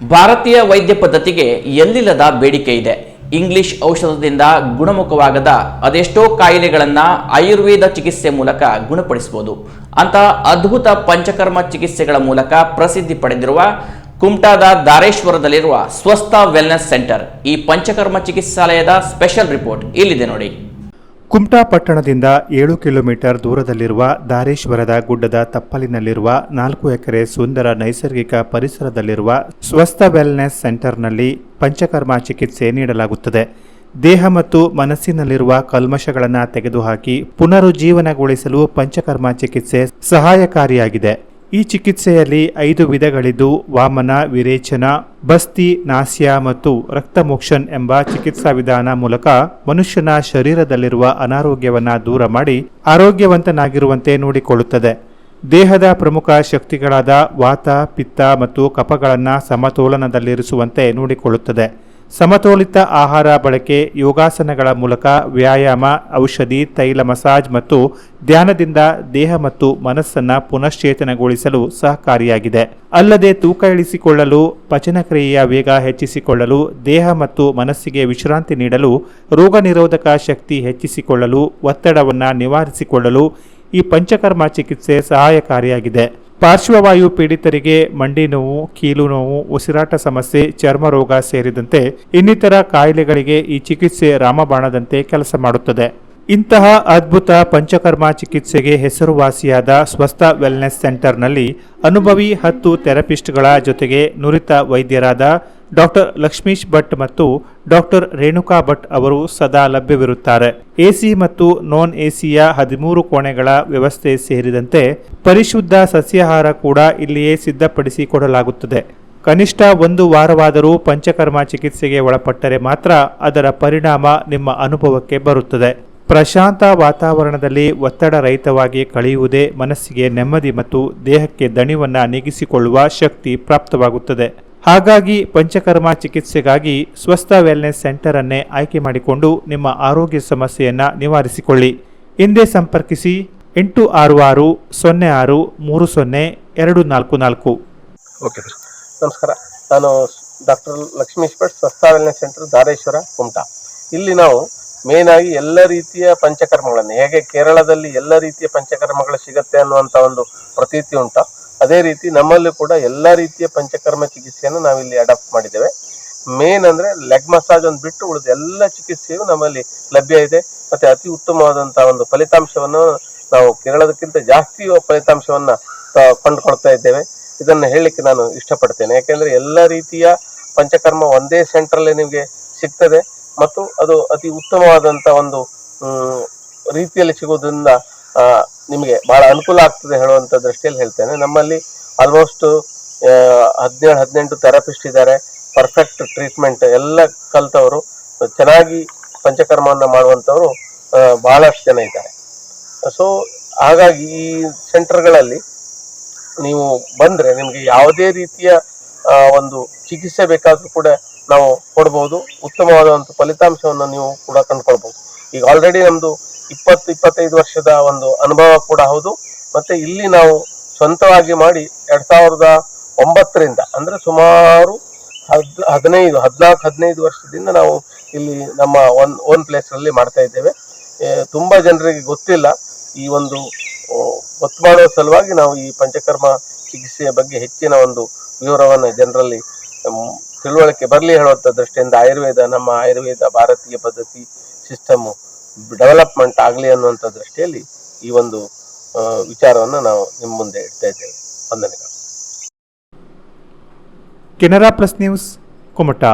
ಭಾರತೀಯ ವೈದ್ಯ ಪದ್ಧತಿಗೆ ಎಲ್ಲಿಲ್ಲದ ಬೇಡಿಕೆ ಇದೆ. ಇಂಗ್ಲಿಷ್ ಔಷಧದಿಂದ ಗುಣಮುಖವಾಗದ ಅದೆಷ್ಟೋ ಕಾಯಿಲೆಗಳನ್ನ ಆಯುರ್ವೇದ ಚಿಕಿತ್ಸೆ ಮೂಲಕ ಗುಣಪಡಿಸಬಹುದು. ಅಂತ ಅದ್ಭುತ ಪಂಚಕರ್ಮ ಚಿಕಿತ್ಸೆಗಳ ಮೂಲಕ ಪ್ರಸಿದ್ಧಿ ಪಡೆದಿರುವ ಕುಮಟಾದ ದಾರೇಶ್ವರದಲ್ಲಿರುವ ಸ್ವಸ್ಥ ವೆಲ್ನೆಸ್ ಸೆಂಟರ್ ಈ ಪಂಚಕರ್ಮ ಚಿಕಿತ್ಸಾಲಯದ ಸ್ಪೆಷಲ್ ರಿಪೋರ್ಟ್ ಇಲ್ಲಿದೆ ನೋಡಿ. ಕುಮಟಾ ಪಟ್ಟಣದಿಂದ ಏಳು ಕಿಲೋಮೀಟರ್ ದೂರದಲ್ಲಿರುವ ದಾರೇಶ್ವರದ ಗುಡ್ಡದ ತಪ್ಪಲಿನಲ್ಲಿರುವ ನಾಲ್ಕು ಎಕರೆ ಸುಂದರ ನೈಸರ್ಗಿಕ ಪರಿಸರದಲ್ಲಿರುವ ಸ್ವಸ್ಥ ವೆಲ್ನೆಸ್ ಸೆಂಟರ್ನಲ್ಲಿ ಪಂಚಕರ್ಮ ಚಿಕಿತ್ಸೆ ನೀಡಲಾಗುತ್ತದೆ. ದೇಹ ಮತ್ತು ಮನಸ್ಸಿನಲ್ಲಿರುವ ಕಲ್ಮಶಗಳನ್ನು ತೆಗೆದುಹಾಕಿ ಪುನರುಜ್ಜೀವನಗೊಳಿಸಲು ಪಂಚಕರ್ಮ ಚಿಕಿತ್ಸೆ ಸಹಾಯಕಾರಿಯಾಗಿದೆ. ಈ ಚಿಕಿತ್ಸೆಯಲ್ಲಿ ಐದು ವಿಧಗಳಿದ್ದು, ವಾಮನ, ವಿರೇಚನ, ಬಸ್ತಿ, ನಾಸ್ಯ ಮತ್ತು ರಕ್ತಮೋಕ್ಷನ್ ಎಂಬ ಚಿಕಿತ್ಸಾ ವಿಧಾನ ಮೂಲಕ ಮನುಷ್ಯನ ಶರೀರದಲ್ಲಿರುವ ಅನಾರೋಗ್ಯವನ್ನು ದೂರ ಮಾಡಿ ಆರೋಗ್ಯವಂತನಾಗಿರುವಂತೆ ನೋಡಿಕೊಳ್ಳುತ್ತದೆ. ದೇಹದ ಪ್ರಮುಖ ಶಕ್ತಿಗಳಾದ ವಾತ, ಪಿತ್ತ ಮತ್ತು ಕಪಗಳನ್ನು ಸಮತೋಲನದಲ್ಲಿರಿಸುವಂತೆ ನೋಡಿಕೊಳ್ಳುತ್ತದೆ. ಸಮತೋಲಿತ ಆಹಾರ ಬಳಕೆ, ಯೋಗಾಸನಗಳ ಮೂಲಕ ವ್ಯಾಯಾಮ, ಔಷಧಿ, ತೈಲ ಮಸಾಜ್ ಮತ್ತು ಧ್ಯಾನದಿಂದ ದೇಹ ಮತ್ತು ಮನಸ್ಸನ್ನು ಪುನಶ್ಚೇತನಗೊಳಿಸಲು ಸಹಕಾರಿಯಾಗಿದೆ. ಅಲ್ಲದೆ ತೂಕ ಇಳಿಸಿಕೊಳ್ಳಲು, ಪಚನಕ್ರಿಯೆಯ ವೇಗ ಹೆಚ್ಚಿಸಿಕೊಳ್ಳಲು, ದೇಹ ಮತ್ತು ಮನಸ್ಸಿಗೆ ವಿಶ್ರಾಂತಿ ನೀಡಲು, ರೋಗ ನಿರೋಧಕ ಶಕ್ತಿ ಹೆಚ್ಚಿಸಿಕೊಳ್ಳಲು, ಒತ್ತಡವನ್ನು ನಿವಾರಿಸಿಕೊಳ್ಳಲು ಈ ಪಂಚಕರ್ಮ ಚಿಕಿತ್ಸೆ ಸಹಾಯಕಾರಿಯಾಗಿದೆ. ಪಾರ್ಶ್ವವಾಯು ಪೀಡಿತರಿಗೆ ಮಂಡಿ ನೋವು, ಕೀಲು ನೋವು, ಉಸಿರಾಟ ಸಮಸ್ಯೆ, ಚರ್ಮ ರೋಗ ಸೇರಿದಂತೆ ಇನ್ನಿತರ ಕಾಯಿಲೆಗಳಿಗೆ ಈ ಚಿಕಿತ್ಸೆ ರಾಮಬಾಣದಂತೆ ಕೆಲಸ ಮಾಡುತ್ತದೆ. ಇಂತಹ ಅದ್ಭುತ ಪಂಚಕರ್ಮ ಚಿಕಿತ್ಸೆಗೆ ಹೆಸರುವಾಸಿಯಾದ ಸ್ವಸ್ಥ ವೆಲ್ನೆಸ್ ಸೆಂಟರ್ನಲ್ಲಿ ಅನುಭವಿ ಹತ್ತು ಥೆರಪಿಸ್ಟ್ಗಳ ಜೊತೆಗೆ ನುರಿತ ವೈದ್ಯರಾದ ಡಾಕ್ಟರ್ ಲಕ್ಷ್ಮೀಶ್ ಭಟ್ ಮತ್ತು ಡಾಕ್ಟರ್ ರೇಣುಕಾ ಭಟ್ ಅವರು ಸದಾ ಲಭ್ಯವಿರುತ್ತಾರೆ. ಎಸಿ ಮತ್ತು ನಾನ್ ಎಸಿಯ ಹದಿಮೂರು ಕೋಣೆಗಳ ವ್ಯವಸ್ಥೆ ಸೇರಿದಂತೆ ಪರಿಶುದ್ಧ ಸಸ್ಯಾಹಾರ ಕೂಡ ಇಲ್ಲಿಯೇ ಸಿದ್ಧಪಡಿಸಿಕೊಡಲಾಗುತ್ತದೆ. ಕನಿಷ್ಠ ಒಂದು ವಾರವಾದರೂ ಪಂಚಕರ್ಮ ಚಿಕಿತ್ಸೆಗೆ ಒಳಪಟ್ಟರೆ ಮಾತ್ರ ಅದರ ಪರಿಣಾಮ ನಿಮ್ಮ ಅನುಭವಕ್ಕೆ ಬರುತ್ತದೆ. ಪ್ರಶಾಂತ ವಾತಾವರಣದಲ್ಲಿ ಒತ್ತಡ ರಹಿತವಾಗಿ ಕಳೆಯುವುದೇ ಮನಸ್ಸಿಗೆ ನೆಮ್ಮದಿ ಮತ್ತು ದೇಹಕ್ಕೆ ದಣಿವನ್ನು ನೀಗಿಸಿಕೊಳ್ಳುವ ಶಕ್ತಿ ಪ್ರಾಪ್ತವಾಗುತ್ತದೆ. ಹಾಗಾಗಿ ಪಂಚಕರ್ಮ ಚಿಕಿತ್ಸೆಗಾಗಿ ಸ್ವಸ್ಥ ವೆಲ್ನೆಸ್ ಸೆಂಟರ್ ಅನ್ನೇ ಆಯ್ಕೆ ಮಾಡಿಕೊಂಡು ನಿಮ್ಮ ಆರೋಗ್ಯ ಸಮಸ್ಯೆಯನ್ನು ನಿವಾರಿಸಿಕೊಳ್ಳಿ. ಹಿಂದೆ ಸಂಪರ್ಕಿಸಿ ಎಂಟು ಆರು ಆರು ಸೊನ್ನೆ ಆರು ಮೂರು ಸೊನ್ನೆ ಎರಡು ನಾಲ್ಕು ನಾಲ್ಕು. Okay sir. ನಮಸ್ಕಾರ. ನಾನು ಡಾಕ್ಟರ್ ಲಕ್ಷ್ಮೀಶ್ ಭಟ್ ಸ್ವಸ್ಥ ವೆಲ್ನೆಸ್ ಸೆಂಟರ್ ಧಾರೇಶ್ವರ ಕುಮಟಾ. ಇಲ್ಲಿ ನಾವು ಮೇನ್ ಆಗಿ ಎಲ್ಲ ರೀತಿಯ ಪಂಚಕರ್ಮಗಳನ್ನು, ಹೇಗೆ ಕೇರಳದಲ್ಲಿ ಎಲ್ಲ ರೀತಿಯ ಪಂಚಕರ್ಮಗಳು ಸಿಗತ್ತೆ ಅನ್ನುವಂಥ ಒಂದು ಪ್ರತೀತಿ ಉಂಟ. ಅದೇ ರೀತಿ ನಮ್ಮಲ್ಲಿ ಕೂಡ ಎಲ್ಲ ರೀತಿಯ ಪಂಚಕರ್ಮ ಚಿಕಿತ್ಸೆಯನ್ನು ನಾವಿಲ್ಲಿ ಅಡಾಪ್ಟ್ ಮಾಡಿದ್ದೇವೆ. ಮೇನ್ ಅಂದ್ರೆ ಲೆಗ್ ಮಸಾಜ್ ಒಂದು ಬಿಟ್ಟು ಉಳಿದ ಎಲ್ಲ ಚಿಕಿತ್ಸೆಯು ನಮ್ಮಲ್ಲಿ ಲಭ್ಯ ಇದೆ. ಮತ್ತೆ ಅತಿ ಉತ್ತಮವಾದಂತಹ ಒಂದು ಫಲಿತಾಂಶವನ್ನು ನಾವು ಕೇರಳದಕ್ಕಿಂತ ಜಾಸ್ತಿ ಫಲಿತಾಂಶವನ್ನ ಕಂಡುಕೊಳ್ತಾ ಇದ್ದೇವೆ. ಇದನ್ನ ಹೇಳಲಿಕ್ಕೆ ನಾನು ಇಷ್ಟಪಡ್ತೇನೆ. ಯಾಕೆಂದ್ರೆ ಎಲ್ಲ ರೀತಿಯ ಪಂಚಕರ್ಮ ಒಂದೇ ಸೆಂಟ್ರಲ್ಲಿ ನಿಮಗೆ ಸಿಗ್ತದೆ. ಮತ್ತು ಅದು ಅತಿ ಉತ್ತಮವಾದಂತ ಒಂದು ರೀತಿಯಲ್ಲಿ ಸಿಗೋದ್ರಿಂದ ನಿಮಗೆ ಬಹಳ ಅನುಕೂಲ ಆಗ್ತದೆ ಹೇಳುವಂತ ದೃಷ್ಟಿಯಲ್ಲಿ ಹೇಳ್ತೇನೆ. ನಮ್ಮಲ್ಲಿ ಆಲ್ಮೋಸ್ಟ್ ಹದಿನೇಳು, ಹದಿನೆಂಟು ಥೆರಪಿಸ್ಟ್ ಇದ್ದಾರೆ. ಪರ್ಫೆಕ್ಟ್ ಟ್ರೀಟ್ಮೆಂಟ್ ಎಲ್ಲ ಕಲ್ತವರು, ಚೆನ್ನಾಗಿ ಪಂಚಕರ್ಮವನ್ನು ಮಾಡುವಂಥವರು ಬಹಳಷ್ಟು ಜನ ಇದ್ದಾರೆ. ಸೊ ಹಾಗಾಗಿ ಈ ಸೆಂಟರ್ಗಳಲ್ಲಿ ನೀವು ಬಂದರೆ ನಿಮಗೆ ಯಾವುದೇ ರೀತಿಯ ಒಂದು ಚಿಕಿತ್ಸೆ ಬೇಕಾದರೂ ಕೂಡ ನಾವು ಕೊಡ್ಬೋದು. ಉತ್ತಮವಾದ ಒಂದು ಫಲಿತಾಂಶವನ್ನು ನೀವು ಕೂಡ ಕಂಡುಕೊಳ್ಬಹುದು ಈಗ ಆಲ್ರೆಡಿ ನಮ್ದು ಇಪ್ಪತ್ತು, ಇಪ್ಪತ್ತೈದು ವರ್ಷದ ಒಂದು ಅನುಭವ ಕೂಡ ಹೌದು. ಮತ್ತೆ ಇಲ್ಲಿ ನಾವು ಸ್ವಂತವಾಗಿ ಮಾಡಿ ಎರಡು ಸಾವಿರದ ಒಂಬತ್ತರಿಂದ, ಅಂದ್ರೆ ಸುಮಾರು ಹದ್, ಹದಿನೈದು, ಹದಿನಾಲ್ಕು, ಹದಿನೈದು ವರ್ಷದಿಂದ ನಾವು ಇಲ್ಲಿ ನಮ್ಮ ಒನ್ ಓನ್ ಪ್ಲೇಸ್ ಅಲ್ಲಿ ಮಾಡ್ತಾ ಇದ್ದೇವೆ. ತುಂಬ ಜನರಿಗೆ ಗೊತ್ತಿಲ್ಲ ಈ ಒಂದು ಗೊತ್ತು ಮಾಡುವ ಸಲುವಾಗಿ ನಾವು ಈ ಪಂಚಕರ್ಮ ಚಿಕಿತ್ಸೆಯ ಬಗ್ಗೆ ಹೆಚ್ಚಿನ ಒಂದು ವಿವರವನ್ನು ಜನರಲ್ಲಿ ತಿಳುವಳಿಕೆ ಬರಲಿ ಹೇಳುವಂಥ ದೃಷ್ಟಿಯಿಂದ ಆಯುರ್ವೇದ, ನಮ್ಮ ಆಯುರ್ವೇದ ಭಾರತೀಯ ಪದ್ಧತಿ ಸಿಸ್ಟಮು ಡೆವಲಪ್ಮೆಂಟ್ ಆಗಲಿ ಅನ್ನುವಂಥ ದೃಷ್ಟಿಯಲ್ಲಿ ಈ ಒಂದು ವಿಚಾರವನ್ನು ನಾವು ನಿಮ್ಮ ಮುಂದೆ ಇಡ್ತಾ ಇದ್ದೇವೆ. ವಂದನೆಗಳು. Canara plus news, Kumta.